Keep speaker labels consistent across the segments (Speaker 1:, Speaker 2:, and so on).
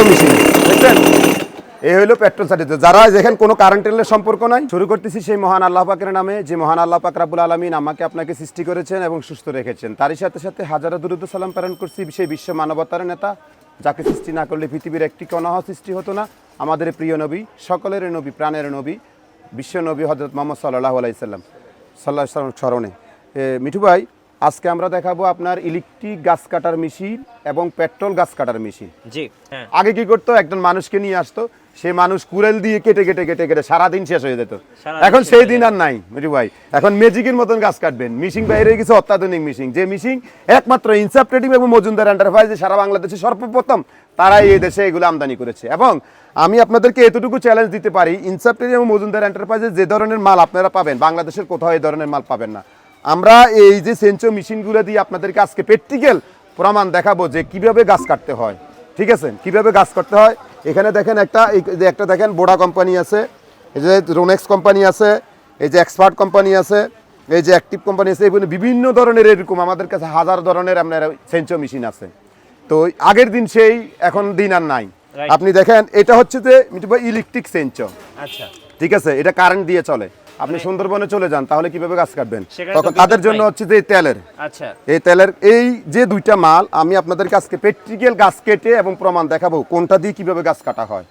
Speaker 1: সেঞ্চো machine দেখছেন এই হলো পেট্রোল সার্টিফিকেট যারা যেখানে কোনো কারেন্টের সম্পর্ক নাই, শুরু করতেছি সেই মহান আল্লাহ পাকের নামে, যে মহান আল্লাহ পাক রাব্বুল আলমিন আমাকে আপনাকে সৃষ্টি করেছেন এবং সুস্থ রেখেছেন। তারই সাথে সাথে হাজারো দুরুদ সালাম প্রেরণ করছি সেই বিশ্ব মানবতার নেতা, যাকে সৃষ্টি না করলে পৃথিবীর একটি কণাহ সৃষ্টি হতো না। আমাদের প্রিয় নবী, সকলের নবী, প্রাণের নবী, বিশ্ব নবী হজরত মোহাম্মদ সাল্লাহ আলাইসাল্লাম সাল্লাহ সাল্লাম স্মরণে। মিঠু ভাই আজকে আমরা দেখাবো আপনার ইলেকট্রিক গাছ কাটার মেশিন এবং পেট্রোল গাছ কাটার মেশিন।
Speaker 2: জি হ্যাঁ।
Speaker 1: আগে কি করতো? একজন মানুষকে নিয়ে আসতো। সে মানুষ কুড়েল দিয়ে কেটে কেটে কেটে কেটে সারাদিন শেষ হয়ে যেত। এখন সেই দিন আর নাই মিঠু ভাই। এখন ম্যাজিকের মতন গাছ কাটবেন। মিশিং বাইরে গেছে অত্যাধুনিক মিশিং যে মিশিং একমাত্র ইনসাপ ট্রেডিং এবং মজুমদার এন্টারপ্রাইজে সারা বাংলাদেশে সর্বপ্রথম তারাই এই দেশে এগুলো আমদানি করেছে। এবং আমি আপনাদেরকে এতটুকু চ্যালেঞ্জ দিতে পারি ইনসাপ ট্রেডিং এবং মজুমদার এন্টারপ্রাইজে যে ধরনের মাল আপনারা পাবেন বাংলাদেশের কোথাও এই ধরনের মাল পাবেন না। আমরা এই যে সেঞ্চো মেশিনগুলো দিয়ে আপনাদেরকে আজকে প্র্যাকটিক্যাল প্রমাণ দেখাবো যে কীভাবে গাছ কাটতে হয়। ঠিক আছে? কীভাবে গাছ করতে হয়? এখানে দেখেন একটা একটা দেখেন বোডা কোম্পানি আছে এই যে রোনেক্স কোম্পানি আছে এই যে এক্সপার্ট কোম্পানি আছে এই যে অ্যাক্টিভ কোম্পানি আছে এই বিভিন্ন ধরনের এরকম আমাদের কাছে হাজার ধরনের আপনার সেঞ্চো মেশিন আছে। তো আগের দিন সেই এখন দিন আর নাই। আপনি দেখেন এটা হচ্ছে যে ইলেকট্রিক সেঞ্চো
Speaker 2: আচ্ছা।
Speaker 1: ঠিক আছে? এটা কারেন্ট দিয়ে চলে। আপনি সুন্দরবনে চলে যান তাহলে কীভাবে গাছ কাটবেন? তখন তাদের জন্য হচ্ছে যে তেলের।
Speaker 2: আচ্ছা।
Speaker 1: এই তেলের এই যে দুইটা মাল আমি আপনাদের কাছকে প্র্যাকটিক্যাল গাছ কেটে এবং প্রমাণ দেখাবো কোনটা দিয়ে কীভাবে গাছ কাটা হয়।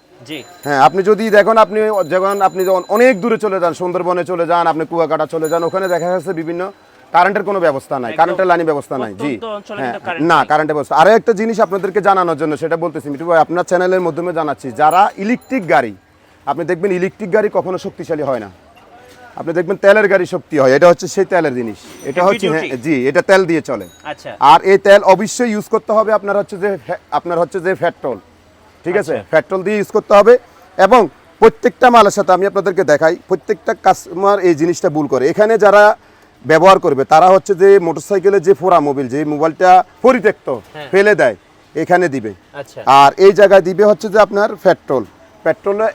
Speaker 1: হ্যাঁ আপনি যদি দেখুন আপনি যখন আপনি যখন অনেক দূরে চলে যান সুন্দরবনে চলে যান আপনি কুয়াকাটা চলে যান ওখানে দেখা যাচ্ছে বিভিন্ন কারেন্টের কোনো ব্যবস্থা নাই কারেন্টের লাইনের ব্যবস্থা নাই। জি। হ্যাঁ, না কারেন্টের ব্যবস্থা। আরও একটা জিনিস আপনাদেরকে জানানোর জন্য সেটা বলতেছি মিঠু ভাই আপনার চ্যানেলের মাধ্যমে জানাচ্ছি যারা ইলেকট্রিক গাড়ি আপনি দেখবেন ইলেকট্রিক গাড়ি কখনো শক্তিশালী হয় না। আপনি দেখবেন তেলের গাড়ি শক্তি হয় এটা হচ্ছে সেই তেলের জিনিস। এটা হচ্ছে হ্যাঁ জি এটা তেল দিয়ে চলে।
Speaker 2: আচ্ছা।
Speaker 1: আর এই তেল অবশ্যই ইউজ করতে হবে আপনার হচ্ছে যে আপনার হচ্ছে যে পেট্রোল ঠিক আছে?
Speaker 2: আচ্ছা।
Speaker 1: পেট্রোল দিয়ে ইউজ করতে হবে এবং প্রত্যেকটা মালের সাথে আমি আপনাদেরকে দেখাই প্রত্যেকটা কাস্টমার এই জিনিসটা ভুল করে। এখানে যারা ব্যবহার করবে তারা হচ্ছে যে মোটরসাইকেলের যে ফোরা মোবিল যে মোবাইলটা পরিত্যক্ত
Speaker 2: হ্যাঁ।
Speaker 1: ফেলে দেয় এখানে দিবে।
Speaker 2: আচ্ছা।
Speaker 1: আর এই জায়গায় দিবে হচ্ছে যে আপনার পেট্রোল পেট্রোলে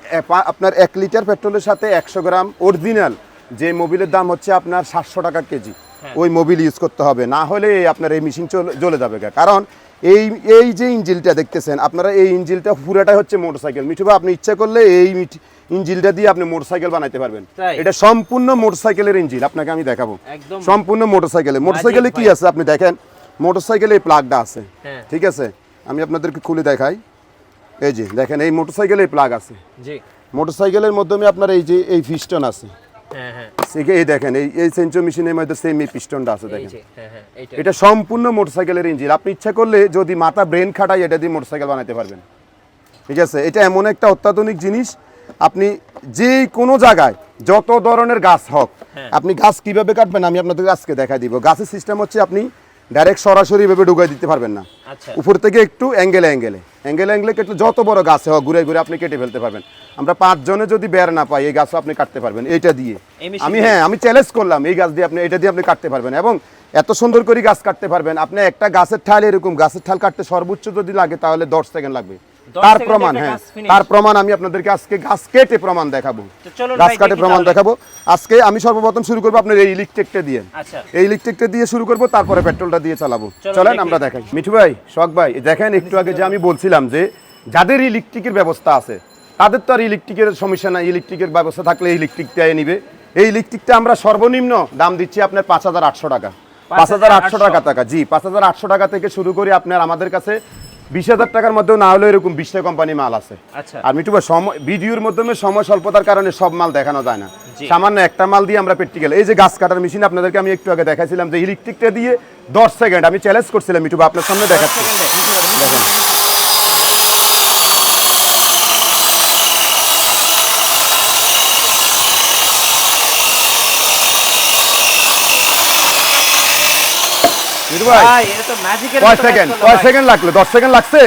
Speaker 1: আপনার এক লিটার পেট্রোলের সাথে একশো গ্রাম অরিজিনাল যে মোবিলের দাম হচ্ছে আপনার সাতশো টাকা কেজি
Speaker 2: হ্যাঁ।
Speaker 1: ওই মোবিল ইউজ করতে হবে। না হলে আপনার এই মেশিন জ্বলে যাবে কারণ এই এই যে ইঞ্জিলটা দেখতেছেন আপনারা এই ইঞ্জিলটা পুরাটাই হচ্ছে মোটরসাইকেল মিঠু ভাই, আপনি ইচ্ছা করলে এই ইঞ্জিলটা দিয়ে আপনি মোটরসাইকেল বানাইতে পারবেন। এটা সম্পূর্ণ মোটরসাইকেলের ইঞ্জিল আপনাকে আমি দেখাবো। সম্পূর্ণ মোটরসাইকেলে মোটরসাইকেলে কি। আছে আপনি দেখেন? মোটরসাইকেলে এই প্লাগটা আছে।
Speaker 2: হ্যাঁ।
Speaker 1: ঠিক আছে? আমি আপনাদেরকে খুলে দেখাই। এই যে দেখেন এই মোটরসাইকেলে প্লাগ আছে। মোটরসাইকেলের মাধ্যমে আপনার এই যে এই পিস্টন আছে। এই দেখেন এই এই সেন্সর মেশিনের মধ্যে সেম এই পিস্টনটা আছে দেখেন।
Speaker 2: যে হ্যাঁ হ্যাঁ এইটা
Speaker 1: এটা সম্পূর্ণ মোটরসাইকেলের ইঞ্জিন আপনি ইচ্ছা করলে যদি মাথা ব্রেন খাটাই এটা দিয়ে মোটরসাইকেল বানাতে পারবেন। ঠিক আছে? এটা এমন একটা অত্যাধুনিক জিনিস আপনি যে কোনো জায়গায় যত ধরনের গাছ হোক
Speaker 2: হ্যাঁ।
Speaker 1: আপনি গাছ কীভাবে কাটবেন আমি আপনাদের গাছকে দেখা দিব। গাছের সিস্টেম হচ্ছে আপনি ডাইরেক্ট সরাসরি ভাবে ঢুকাই দিতে পারবেন না।
Speaker 2: আচ্ছা।
Speaker 1: উপর থেকে একটু অ্যাঙ্গেলে অ্যাঙ্গেলে অ্যাঙ্গেলে অ্যাঙ্গেলে কেটে যত বড় গাছে হোক ঘুরে ঘুরে আপনি কেটে ফেলতে পারবেন। আমরা পাঁচজনে যদি বের না পাই এই গাছও আপনি কাটতে পারবেন এইটা দিয়ে। আমি হ্যাঁ আমি চ্যালেঞ্জ করলাম এই গাছ দিয়ে আপনি এটা দিয়ে আপনি কাটতে পারবেন এবং এত সুন্দর করে গাছ কাটতে পারবেন। আপনি একটা গাছের ঠাল এরকম গাছের ঠাল কাটতে সর্বোচ্চ যদি লাগে তাহলে দশ সেকেন্ড লাগবে।
Speaker 2: 10
Speaker 1: তার প্রমাণ হ্যাঁ তার প্রমাণ আমি আপনাদেরকে আজকে গাছ কেটে প্রমাণ দেখাবো। গাছ কাটে প্রমাণ দেখাবো। আজকে আমি সর্বপ্রথম শুরু করব আপনার এই ইলেকট্রিকটা দিয়ে।
Speaker 2: আচ্ছা।
Speaker 1: এই ইলেকট্রিকটা দিয়ে শুরু করব তারপরে পেট্রোলটা দিয়ে চালাবো। চলেন আমরা দেখাই। মিঠু ভাই শখ ভাই দেখেন একটু আগে যে আমি বলছিলাম যে যাদের ইলেকট্রিকের ব্যবস্থা আছে তাদের তো আর ইলেকট্রিকের সমস্যা নাই ইলেকট্রিকের ব্যবস্থা থাকলে ইলেকট্রিকটা নিবে। এই ইলেকট্রিকটা আমরা সর্বনিম্ন দাম দিচ্ছি আপনার পাঁচ হাজার আটশো টাকা। পাঁচ হাজার আটশো। টাকা টাকা জি পাঁচ হাজার আটশো টাকা থেকে শুরু করে আপনার আমাদের কাছে বিশ হাজার টাকার মধ্যেও না হলে এরকম বিশটা কোম্পানি মাল আছে।
Speaker 2: আচ্ছা।
Speaker 1: আর মিটু ভাই সময় ভিডিওর মাধ্যমে সময় স্বল্পতার কারণে সব মাল দেখানো যায় না। সামান্য একটা মাল দিয়ে আমরা প্র্যাকটিক্যাল এই যে গাছ কাটার মেশিন আপনাদেরকে আমি একটু আগে দেখাইছিলাম যে ইলেকট্রিকটা দিয়ে দশ সেকেন্ড আমি চ্যালেঞ্জ করছিলাম মিটু ভাই আপনার সামনে দেখাচ্ছি। ভাই?
Speaker 2: ভাই এটা তো ম্যাজিকের
Speaker 1: কয় সেকেন্ড কয় সেকেন্ড লাগল? দশ সেকেন্ড লাগছে?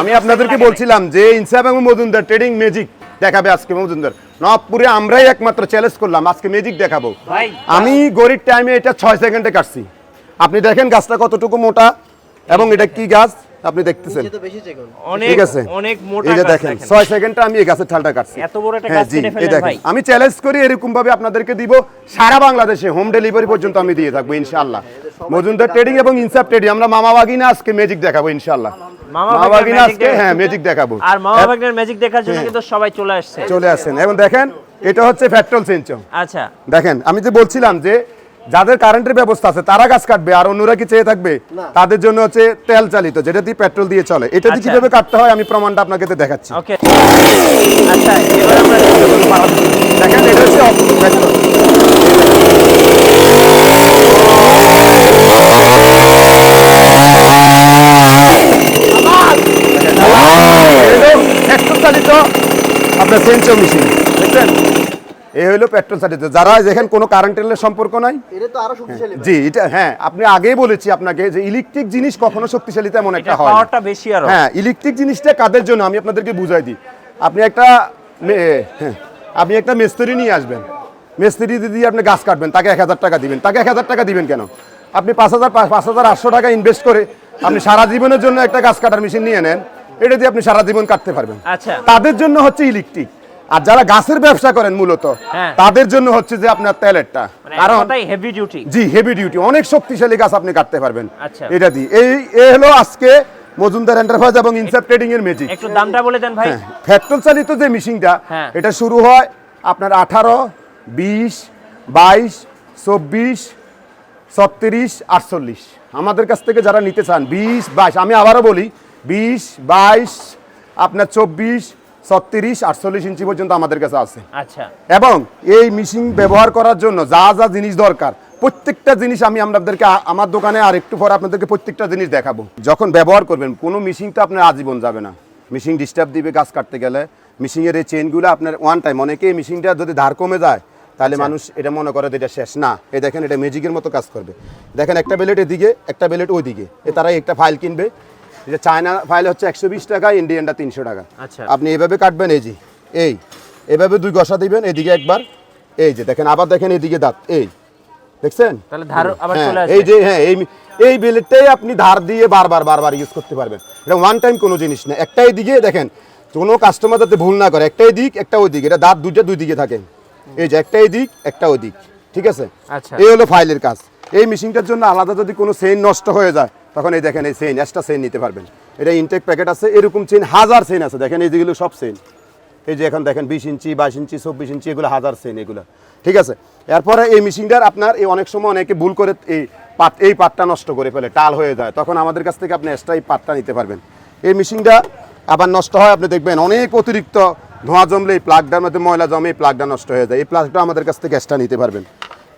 Speaker 1: আমি আপনাদেরকে বলছিলাম যে ইনসাফ এবং মজুমদার ট্রেডিং ম্যাজিক দেখাবে আজকে মজুমদার। নবপুরে আমরাই একমাত্র চ্যালেঞ্জ করলাম আজকে ম্যাজিক দেখাবো। আমি গরিব টাইমে এটা ছয় সেকেন্ডে কাটছি। আপনি দেখেন গাছটা কতটুকু মোটা এবং এটা কি গাছ? আপনি দেখতেছেন।
Speaker 2: অনেক
Speaker 1: ঠিক আছে।
Speaker 2: অনেক মোটা
Speaker 1: এই যে দেখেন। ছয় সেকেন্ডে আমি এই গাছের ঠালটা কাটছি।
Speaker 2: এত বড় একটা
Speaker 1: হ্যাঁ
Speaker 2: গাছ
Speaker 1: জি
Speaker 2: কেটে
Speaker 1: এই দেখেন।
Speaker 2: ভাই।
Speaker 1: আমি চ্যালেঞ্জ করি এরকম ভাবে আপনাদেরকে দিব। সারা বাংলাদেশে হোম ডেলিভারি পর্যন্ত আমি দিয়ে থাকব ইনশাআল্লাহ। মজুমদার ট্রেডিং এবং ইনসাফ ট্রেডিং আমরা মামা বাগিনা আজকে ম্যাজিক দেখাবো ইনশাআল্লাহ।
Speaker 2: মামা
Speaker 1: বাগিনা আজকে হ্যাঁ ম্যাজিক দেখাবো।
Speaker 2: আর মামা বাগনার ম্যাজিক দেখার জন্য
Speaker 1: হ্যাঁ।
Speaker 2: কিন্তু সবাই চলে আসছে।
Speaker 1: চলে আসছেন। এবং দেখেন এটা হচ্ছে পেট্রোল সেঞ্চো
Speaker 2: আচ্ছা।
Speaker 1: দেখেন আমি যে বলছিলাম যে যাদের কারেন্টের ব্যবস্থা আছে তারা গাছ কাটবে আর অন্যরা কি চেয়ে থাকবে? তাদের জন্য হচ্ছে তেল চালিত যেটা দিয়ে পেট্রোল দিয়ে চলে। এটা দিয়ে
Speaker 2: আচ্ছা।
Speaker 1: কীভাবে কাটতে হয় আমি প্রমাণটা আপনাকে দেখাচ্ছি।
Speaker 2: ওকে আচ্ছা
Speaker 1: দেখেন এটা হচ্ছে পেট্রোল চালিত আপনার সেন্সর মেশিন এই হলো পেট্রোল চালিত যারা দেখেন কোনো কারেন্টের সম্পর্ক নাই জি এটা হ্যাঁ আপনি আগেই বলেছি আপনাকে যে ইলেকট্রিক জিনিস কখনো শক্তিশালী তেমন একটা হয়
Speaker 2: পাওয়ারটা বেশি আরও।
Speaker 1: হ্যাঁ ইলেকট্রিক জিনিসটা কাদের জন্য আমি আপনাদেরকে বুঝাই দিই। আপনি একটা হ্যাঁ, আপনি একটা মিস্ত্রি নিয়ে আসবেন। মিস্ত্রি দিদি আপনি গাছ কাটবেন তাকে এক হাজার টাকা দিবেন। তাকে এক হাজার টাকা দিবেন কেন? আপনি পাঁচ হাজার পাঁচ হাজার আটশো টাকা ইনভেস্ট করে আপনি সারা জীবনের জন্য একটা গাছ কাটার মেশিন নিয়ে নেন এটা দিয়ে আপনি সারা জীবন কাটতে পারবেন।
Speaker 2: আচ্ছা।
Speaker 1: তাদের জন্য হচ্ছে ইলেকট্রিক আর যারা গাছের ব্যবসা করেন মূলত
Speaker 2: হ্যাঁ।
Speaker 1: তাদের জন্য হচ্ছে যে আপনার তেলেরটা।
Speaker 2: মানে
Speaker 1: কারণ
Speaker 2: হেভি ডিউটি
Speaker 1: জি হেভি ডিউটি অনেক শক্তিশালী গাছ আপনি কাটতে পারবেন।
Speaker 2: আচ্ছা।
Speaker 1: এটা দিয়ে। এই এ হলো আজকে মজুমদার এন্টারপ্রাইজ এবং ইনসেপ ট্রেডিং এর ম্যাজিক
Speaker 2: একটু দামটা বলে দেন ভাই।
Speaker 1: পেট্রোল চালিত যে মেশিনটা
Speaker 2: হ্যাঁ।
Speaker 1: এটা শুরু হয় আপনার আঠারো বিশ বাইশ চব্বিশ ছত্রিশ আটচল্লিশ। আমাদের কাছ থেকে যারা নিতে চান বিশ বাইশ আমি আবারও বলি বিশ বাইশ আপনার চব্বিশ ছত্রিশ আটচল্লিশ ইঞ্চি পর্যন্ত আমাদের কাছে আছে।
Speaker 2: আচ্ছা।
Speaker 1: এবং এই মেশিন ব্যবহার করার জন্য যা যা জিনিস দরকার প্রত্যেকটা জিনিস আমি আপনাদেরকে আমার দোকানে আর একটু পরে আপনাদেরকে প্রত্যেকটা জিনিস দেখাবো। যখন ব্যবহার করবেন কোনো মেশিন তো আপনার আজীবন যাবে না। মেশিন ডিস্টার্ব দিবে গাছ কাটতে গেলে। মেশিনের এই চেনগুলো আপনার ওয়ান টাইম অনেকে এই মেশিনটা যদি ধার কমে যায় তাহলে মানুষ এটা মনে করে এটা শেষ না। এই দেখেন এটা ম্যাজিকের মতো কাজ করবে। দেখেন একটা বেলেট এদিকে একটা বেলেট ওইদিকে। এ তারা একটা ফাইল কিনবে। এটা চায়না ফাইল হচ্ছে একশো বিশ টাকা ইন্ডিয়ানটা তিনশো টাকা।
Speaker 2: আচ্ছা।
Speaker 1: আপনি এভাবে কাটবেন এই যে এই এভাবে দুই গসা দিবেন এদিকে একবার এই যে দেখেন আবার দেখেন এদিকে দাঁত এই দেখছেন?
Speaker 2: তাহলে ধার আবার
Speaker 1: হ্যাঁ, এই যে হ্যাঁ এই এই বিলেটটাই আপনি ধার দিয়ে বারবার বারবার ইউজ করতে পারবেন। এটা ওয়ান টাইম কোনো জিনিস না। একটাই দিকে দেখেন কোনো কাস্টমার যাতে ভুল না করে একটাই দিক একটা ওই দিক। এটা দাঁত দুইটা দুই দিকে থাকে। এই যে একটাই দিক একটা ওই দিক। ঠিক আছে?
Speaker 2: আচ্ছা।
Speaker 1: এই হলো ফাইলের কাজ। এই মেশিনটার জন্য আলাদা যদি কোনো চেইন নষ্ট হয়ে যায় তখন এই দেখেন এই চেইন এক্সট্রা চেইন নিতে পারবেন। এটা ইনটেক প্যাকেট আছে, এরকম চেইন হাজার চেইন আছে। দেখেন এই যেগুলো সব চেইন এই যে এখন দেখেন বিশ ইঞ্চি, বাইশ ইঞ্চি, চব্বিশ ইঞ্চি, এগুলো হাজার চেন এগুলো। ঠিক আছে? এরপরে এই মেশিনটার আপনার এই অনেক সময় অনেকে ভুল করে এই পাট, এই পাটটা নষ্ট করে ফেলে, টাল হয়ে যায়। তখন আমাদের কাছ থেকে আপনি এক্সট্রা এই পাটটা নিতে পারবেন। এই মেশিনটা আবার নষ্ট হয়, আপনি দেখবেন অনেক অতিরিক্ত ধোঁয়া জমলে এই প্লাগটার মধ্যে ময়লা জমে এই প্লাগটা নষ্ট হয়ে যায়। এই প্লাগটা আমাদের কাছ থেকে এক্সট্রা নিতে পারবেন।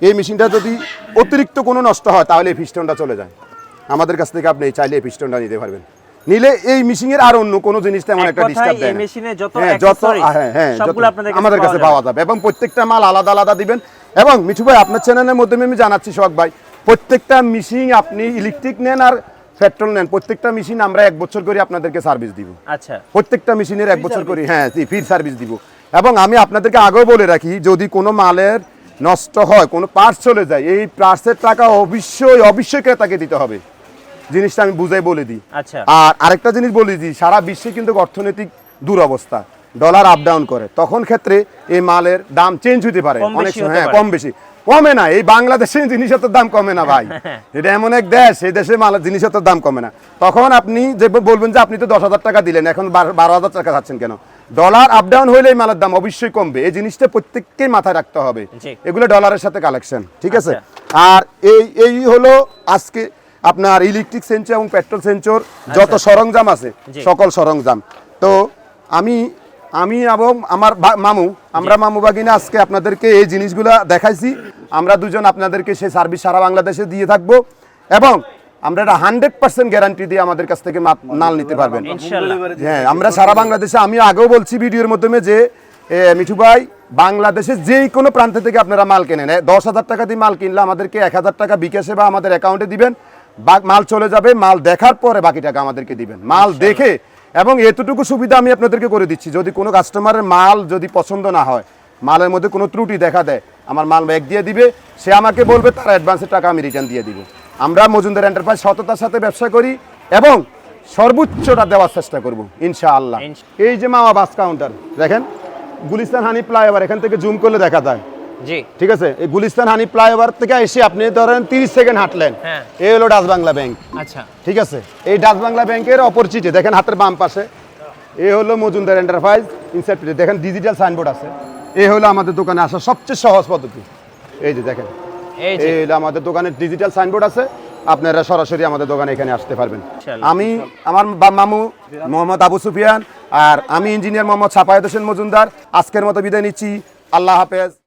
Speaker 1: এই মেশিনটা যদি অতিরিক্ত কোনো নষ্ট হয়, তাহলে এই পিস্টনটা চলে যায়। আমাদের কাছ থেকে আপনি চাইলে এই পিস্টনটা নিতে পারবেন। নিলে এই মেশিনের আর অন্য কোনো জিনিস তেমন একটা
Speaker 2: কথায়
Speaker 1: ডিস্টার্ব
Speaker 2: এই
Speaker 1: দেয়
Speaker 2: মেশিনে যত
Speaker 1: হ্যাঁ, যত হ্যাঁ হ্যাঁ
Speaker 2: সবগুলো আপনাদের
Speaker 1: আমাদের কাছে পাওয়া যাবে। এবং প্রত্যেকটা মাল আলাদা আলাদা দিবেন। এবং মিঠু ভাই আপনার চ্যানেলের মাধ্যমে আমি জানাচ্ছি সোহাগ ভাই প্রত্যেকটা মেশিন আপনি ইলেকট্রিক নেন আর পেট্রোল নেন প্রত্যেকটা মেশিন আমরা এক বছর করে আপনাদেরকে সার্ভিস দিব।
Speaker 2: আচ্ছা।
Speaker 1: প্রত্যেকটা মেশিনের এক বছর করে হ্যাঁ জি ফ্রি সার্ভিস দিব। এবং আমি আপনাদেরকে আগেও বলে রাখি যদি কোনো মালের নষ্ট হয় কোনো পার্টস চলে যায় এই পার্টসের টাকা অবশ্যই অবশ্যই ক্রেতাকে দিতে হবে। জিনিসটা আমি বুঝাই বলে দিই।
Speaker 2: আচ্ছা।
Speaker 1: আর আরেকটা জিনিস বলে দিই সারা বিশ্বে কিন্তু অর্থনৈতিক দুরবস্থা। ডলার আপ ডাউন করে। তখন ক্ষেত্রে এই মালের দাম চেঞ্জ হতে পারে। অনেক সময় হ্যাঁ কম বেশি। কমে না এই বাংলাদেশে জিনিসের তো দাম কমে না ভাই। এটা এমন এক দেশ এই দেশে মালের জিনিসের তো দাম কমে না। তখন আপনি যে বলবেন যে আপনি তো দশ হাজার টাকা দিলেন এখন বারো- হাজার টাকা চাচ্ছেন কেন? ডলার আপ ডাউন হইলে এই মালের দাম অবশ্যই কমবে। এই জিনিসটা প্রত্যেককেই মাথায় রাখতে হবে। এগুলো ডলারের সাথে কালেকশন ঠিক আছে?
Speaker 2: আচ্ছা।
Speaker 1: আর এই এই হলো আজকে আপনার ইলেকট্রিক সেন্সর এবং পেট্রোল সেন্সর যত সরঞ্জাম আছে সকল সরঞ্জাম। তো আমি আমি এবং আমার মামু আমরা মামু বাগিনা আজকে আপনাদেরকে এই জিনিসগুলো দেখাইছি। আমরা দুজন আপনাদেরকে সেই সার্ভিস সারা বাংলাদেশে দিয়ে থাকব এবং আমরা এটা হান্ড্রেড পার্সেন্ট গ্যারান্টি দিয়ে আমাদের কাছ থেকে মাল নিতে পারবেন। হ্যাঁ আমরা সারা বাংলাদেশে আমি আগেও বলছি ভিডিওর মাধ্যমে যে মিঠু ভাই বাংলাদেশের যেই কোনো প্রান্ত থেকে আপনারা মাল কেনেন দশ হাজার টাকা দিয়ে মাল কিনলে আমাদেরকে এক হাজার টাকা বিকাশে বা আমাদের অ্যাকাউন্টে দিবেন। মাল চলে যাবে মাল দেখার পরে বাকি টাকা আমাদেরকে দিবেন। মাল দেখে এবং এতটুকু সুবিধা আমি আপনাদেরকে করে দিচ্ছি যদি কোনো কাস্টমারের মাল যদি পছন্দ না হয় মালের মধ্যে কোনো ত্রুটি দেখা দেয় আমার মাল ব্যাগ দিয়ে দিবে সে আমাকে বলবে তার অ্যাডভান্সের টাকা আমি রিটার্ন দিয়ে দিব। আমরা মজুমদার এন্টারপ্রাইজ সততার সাথে ব্যবসা করি এবং সর্বোচ্চটা দেওয়ার চেষ্টা করব ইনশাআল্লাহ।
Speaker 2: ইনশা-
Speaker 1: এই যে মামা বাস কাউন্টার দেখেন গুলিস্তান হানি ফ্লাইওভার এখান থেকে জুম করলে দেখা যায়।
Speaker 2: জি।
Speaker 1: ঠিক আছে? এই গুলিস্তান হানি ফ্লাইওভার থেকে এসে আপনি ধরেন তিরিশ সেকেন্ড হাঁটলেন।
Speaker 2: হ্যাঁ।
Speaker 1: এই হলো ডাচ বাংলা ব্যাংক।
Speaker 2: আচ্ছা।
Speaker 1: ঠিক আছে? এই ডাচ বাংলা ব্যাংকের অপরচিটে দেখেন হাতের বাম পাশে। এই হলো মজুমদার এন্টারপ্রাইজ ইনসেপ্টেড দেখেন ডিজিটাল সাইনবোর্ড আছে। এই হলো আমাদের দোকানে আসার সবচেয়ে সহজ পদ্ধতি। এই যে দেখেন।
Speaker 2: এই যে।
Speaker 1: এই হলো আমাদের দোকানে ডিজিটাল সাইনবোর্ড আছে। আপনারা সরাসরি আমাদের দোকানে এখানে আসতে পারবেন। আমি আমার মামু মোহাম্মদ আবু সুফিয়ান আর আমি ইঞ্জিনিয়ার মোহাম্মদ ছাপায়ত হোসেন মজুমদার। আজকের মতো বিদায় নিচ্ছি। আল্লাহ হাফেজ।